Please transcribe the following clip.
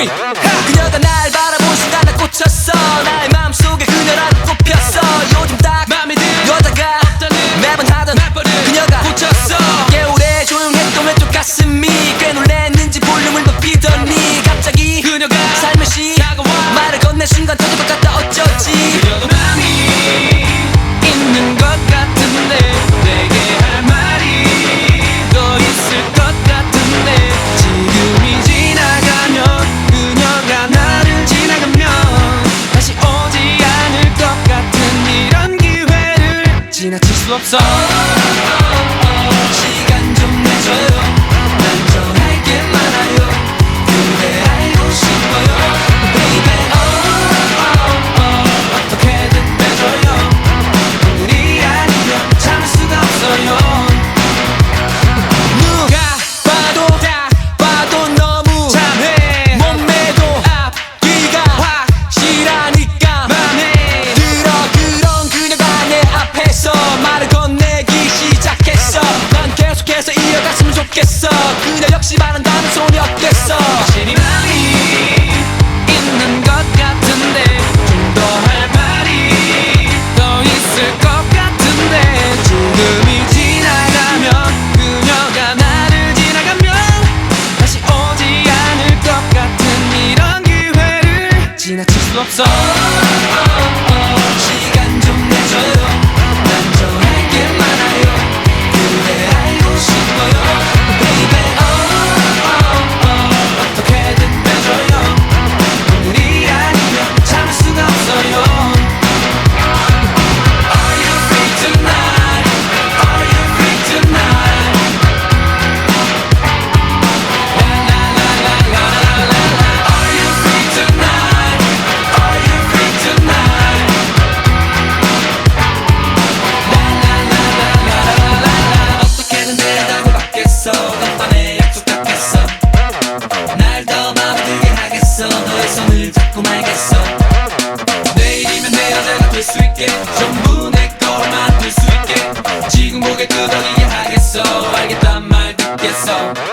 쓰리 그녀가 날 바라본 순간 나 꽂혔어. 나의 마음속에 그녀라도 꼽혔어. 요즘 딱 여자가 매번 하던 그녀가 꽂혔어. 개울에 조용했던 왼쪽 가슴이 꽤 놀랬는지 볼륨을 높이더니 갑자기 그녀가 살며시 말을 건넨 순간 터질 것 같다 어쩌지 지나 좋겠어. 그녀 역시 소리 어땠어. 확실히 맘이 있는 것 같은데 좀 더 할 말이 더 있을 것 같은데 지금이 지나가면 그녀가 나를 지나가면 다시 오지 않을 것 같은 이런 기회를 지나칠 수 없어 될수 있게. 전부 내 거로 만들 수 있게. 지금 고개 끄덕이게 하겠어. 알겠단 말 듣겠어 어,